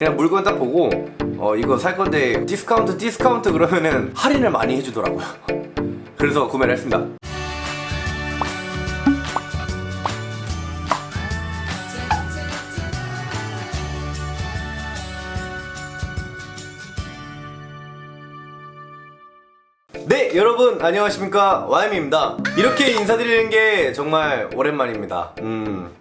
그냥 물건 딱 보고 어 이거 살 건데 디스카운트 디스카운트 그러면은 할인을 많이 해주더라고요. 그래서 구매를 했습니다. 네 여러분 안녕하십니까 와임입니다 이렇게 인사드리는 게 정말 오랜만입니다 음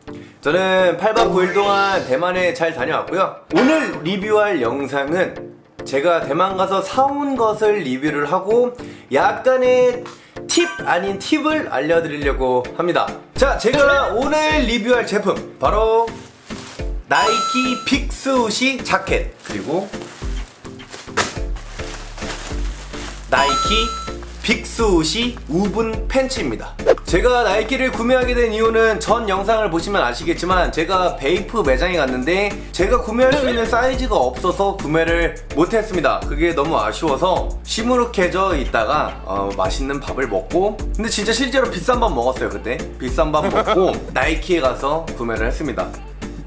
저는 8박 9일 동안 대만에 잘 다녀왔고요 오늘 리뷰할 영상은 제가 대만 가서 사온 것을 리뷰를 하고 약간의 팁 아닌 팁을 알려드리려고 합니다 자 제가 오늘 리뷰할 제품 바로 나이키 빅스우시 자켓 그리고 나이키 빅스옷이 우분 팬츠입니다. 제가 나이키를 구매하게 된 이유는 전 영상을 보시면 아시겠지만 제가 베이프 매장에 갔는데 제가 구매할 수 있는 사이즈가 없어서 구매를 못했습니다. 그게 너무 아쉬워서 시무룩해져 있다가 어, 맛있는 밥을 먹고 근데 진짜 실제로 비싼 밥 먹었어요 그때 비싼 밥 먹고 나이키에 가서 구매를 했습니다.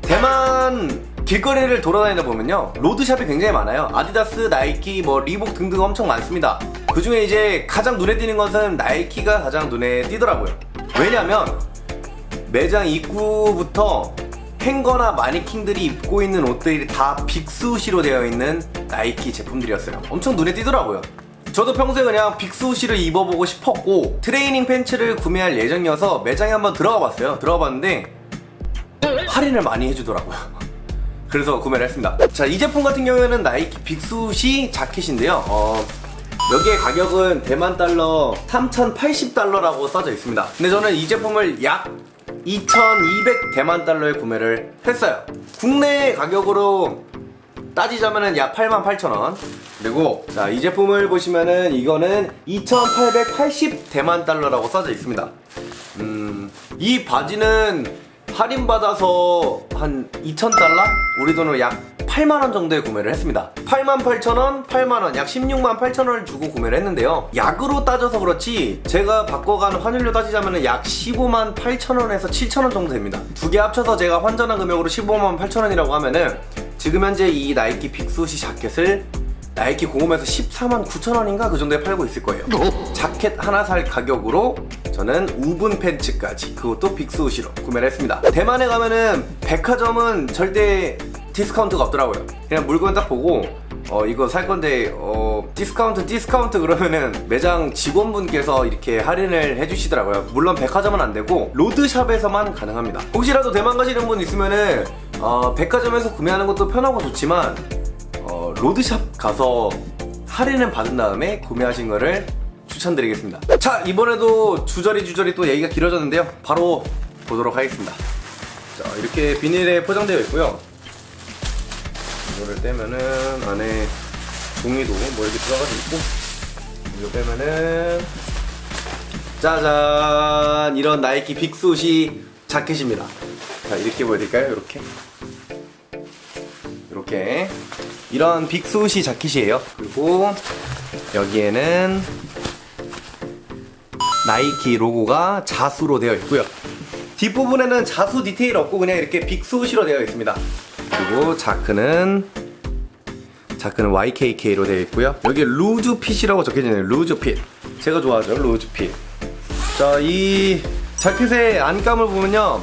대만 길거리를 돌아다니다 보면요 로드샵이 굉장히 많아요 아디다스, 나이키, 뭐 리복 등등 엄청 많습니다 그 중에 이제 가장 눈에 띄는 것은 나이키가 가장 눈에 띄더라고요 왜냐면 매장 입구부터 행거나 마니킹들이 입고 있는 옷들이 다 빅스우시로 되어 있는 나이키 제품들이었어요 엄청 눈에 띄더라고요 저도 평소에 그냥 빅스우시를 입어보고 싶었고 트레이닝 팬츠를 구매할 예정이어서 매장에 한번 들어가 봤어요 들어가 봤는데 할인을 많이 해주더라고요. 그래서 구매를 했습니다. 자, 이 제품 같은 경우에는 나이키 빅수시 자켓인데요. 어, 여기에 가격은 대만 달러 3,080달러라고 써져 있습니다. 근데 저는 이 제품을 약 2,200 대만 달러에 구매를 했어요. 국내 가격으로 따지자면은 약 88,000원. 그리고 자, 이 제품을 보시면은 이거는 2,880 대만 달러라고 써져 있습니다. 음, 이 바지는 할인 받아서 한 2,000달러? 우리 돈으로 약 8만원 정도에 구매를 했습니다. 8만 8천원, 8만원, 약 16만 8천원을 주고 구매를 했는데요. 약으로 따져서 그렇지, 제가 바꿔간 환율로 따지자면 약 15만 8천원에서 7천원 정도 됩니다. 두 개 합쳐서 제가 환전한 금액으로 15만 8천원이라고 하면은, 지금 현재 이 나이키 빅수시 자켓을 나이키 공홈에서 14만 9천 원인가 그 정도에 팔고 있을 거예요. 자켓 하나 살 가격으로 저는 우분 팬츠까지 그것도 빅스우시로 구매를 했습니다. 대만에 가면은 백화점은 절대 디스카운트가 없더라고요. 그냥 물건 딱 보고 어 이거 살 건데 어 디스카운트 디스카운트 그러면은 매장 직원분께서 이렇게 할인을 해주시더라고요. 물론 백화점은 안 되고 로드샵에서만 가능합니다. 혹시라도 대만 가시는 분 있으면은 어 백화점에서 구매하는 것도 편하고 좋지만 어, 로드샵 가서 할인을 받은 다음에 구매하신 거를 추천드리겠습니다. 자, 이번에도 주저리 주저리 또 얘기가 길어졌는데요. 바로 보도록 하겠습니다. 자, 이렇게 비닐에 포장되어 있고요. 이거를 떼면은 안에 종이도 뭐 이렇게 들어가서 있고 이거 빼면은 짜잔 이런 나이키 빅스옷이 자켓입니다. 자, 이렇게 보여드릴까요? 이렇게 이렇게 이런 빅스옷이 자켓이에요. 그리고 여기에는 나이키 로고가 자수로 되어 있고요. 뒷부분에는 자수 디테일 없고 그냥 이렇게 빅스옷이로 되어 있습니다. 그리고 자크는 자크는 YKK로 되어 있고요. 여기 루즈 핏이라고 적혀져 있네요. 루즈 핏. 제가 좋아하죠. 루즈 핏. 자, 이 자켓의 안감을 보면요.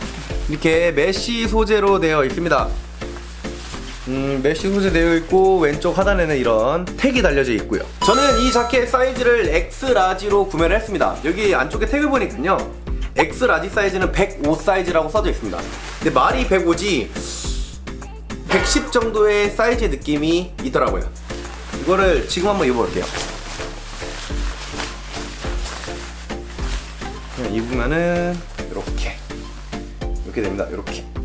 이렇게 메쉬 소재로 되어 있습니다. 음, 메쉬 소재 되어 있고 왼쪽 하단에는 이런 택이 달려져 있고요. 저는 이 자켓 사이즈를 X 라지로 구매를 했습니다. 여기 안쪽에 택을 보니까요. X 라지 사이즈는 105 사이즈라고 써져 있습니다. 근데 말이 105지 110 정도의 사이즈 느낌이 있더라고요. 이거를 지금 한번 입어볼게요. 그냥 입으면은 이렇게 이렇게 됩니다. 이렇게.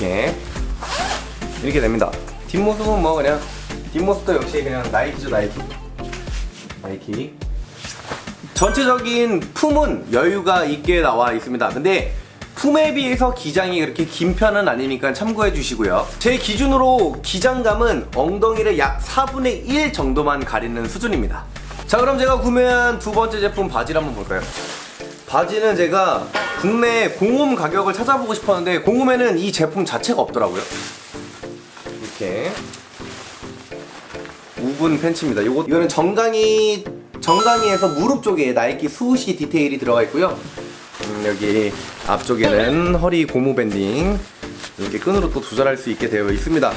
이렇게 이렇게 됩니다. 뒷모습은 뭐 그냥 뒷모습도 역시 그냥 나이키죠 나이키 나이키 전체적인 품은 여유가 있게 나와 있습니다. 근데 품에 비해서 기장이 그렇게 긴 편은 아니니까 참고해 주시고요. 제 기준으로 기장감은 엉덩이를 약 4분의 1 정도만 가리는 수준입니다. 자 그럼 제가 구매한 두 번째 제품 바지를 한번 볼까요? 바지는 제가 국내 공홈 가격을 찾아보고 싶었는데 공홈에는 이 제품 자체가 없더라고요. 이렇게 우분 팬츠입니다. 요거 이거는 정강이 정강이에서 무릎 쪽에 나이키 수시 디테일이 들어가 있고요. 음, 여기 앞쪽에는 허리 고무 밴딩 이렇게 끈으로 또 조절할 수 있게 되어 있습니다.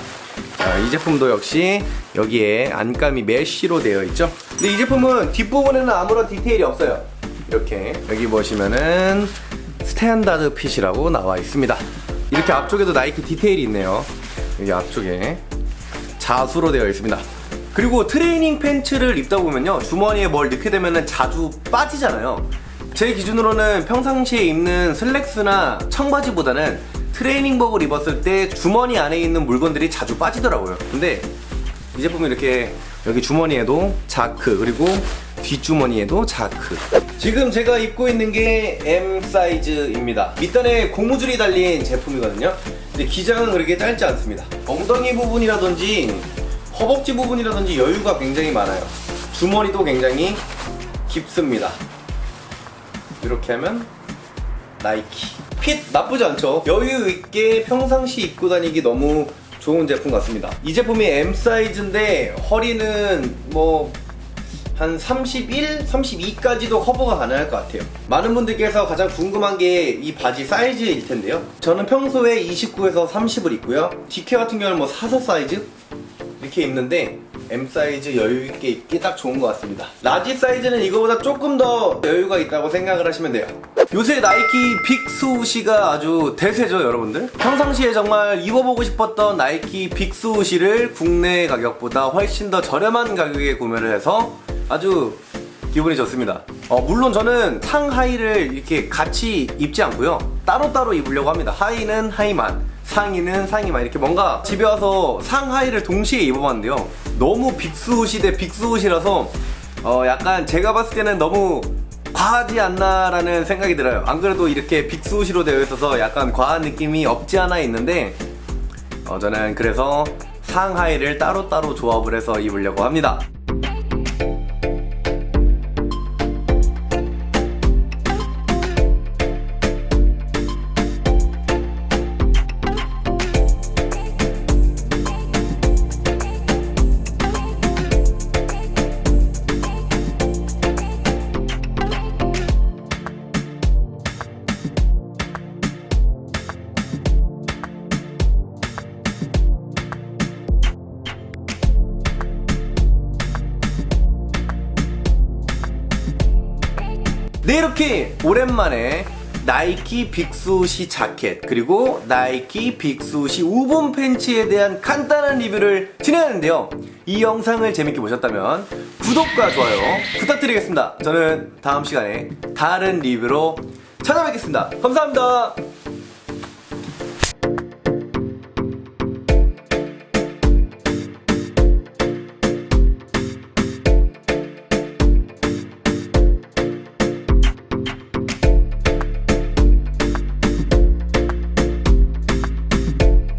자, 이 제품도 역시 여기에 안감이 메쉬로 되어 있죠. 근데 이 제품은 뒷부분에는 아무런 디테일이 없어요. 이렇게 여기 보시면은 스탠다드 핏이라고 나와 있습니다. 이렇게 앞쪽에도 나이키 디테일이 있네요. 여기 앞쪽에 자수로 되어 있습니다. 그리고 트레이닝 팬츠를 입다 보면요 주머니에 뭘 넣게 되면은 자주 빠지잖아요. 제 기준으로는 평상시에 입는 슬랙스나 청바지보다는 트레이닝복을 입었을 때 주머니 안에 있는 물건들이 자주 빠지더라고요. 근데 이 제품은 이렇게 여기 주머니에도 자크 그리고 뒷주머니에도 자크. 지금 제가 입고 있는 게 M 사이즈입니다. 밑단에 고무줄이 달린 제품이거든요. 근데 기장은 그렇게 짧지 않습니다. 엉덩이 부분이라든지 허벅지 부분이라든지 여유가 굉장히 많아요. 주머니도 굉장히 깊습니다. 이렇게 하면 나이키. 핏 나쁘지 않죠? 여유 있게 평상시 입고 다니기 너무 좋은 제품 같습니다. 이 제품이 M 사이즈인데 허리는 뭐 한 31, 32까지도 커버가 가능할 것 같아요. 많은 분들께서 가장 궁금한 게 이 바지 사이즈일 텐데요. 저는 평소에 29에서 30을 입고요. DK 같은 경우는 뭐44 사이즈 이렇게 입는데 M 사이즈 여유 있게 입기 딱 좋은 것 같습니다. 라지 사이즈는 이거보다 조금 더 여유가 있다고 생각을 하시면 돼요. 요새 나이키 빅스우시가 아주 대세죠, 여러분들. 평상시에 정말 입어보고 싶었던 나이키 빅스우시를 국내 가격보다 훨씬 더 저렴한 가격에 구매를 해서 아주 기분이 좋습니다. 어, 물론 저는 상하이를 이렇게 같이 입지 않고요. 따로따로 입으려고 합니다. 하의는 하의만, 상의는 상의만 이렇게 뭔가 집에 와서 상하이를 동시에 입어봤는데요. 너무 빅스옷이 대 빅스옷이라서 어, 약간 제가 봤을 때는 너무 과하지 않나라는 생각이 들어요. 안 그래도 이렇게 빅스옷으로 되어 있어서 약간 과한 느낌이 없지 않아 있는데 어, 저는 그래서 상하이를 따로따로 조합을 해서 입으려고 합니다. 네 이렇게 오랜만에 나이키 빅스우시 자켓 그리고 나이키 빅스우시 우분 팬츠에 대한 간단한 리뷰를 진행하는데요. 이 영상을 재밌게 보셨다면 구독과 좋아요 부탁드리겠습니다. 저는 다음 시간에 다른 리뷰로 찾아뵙겠습니다. 감사합니다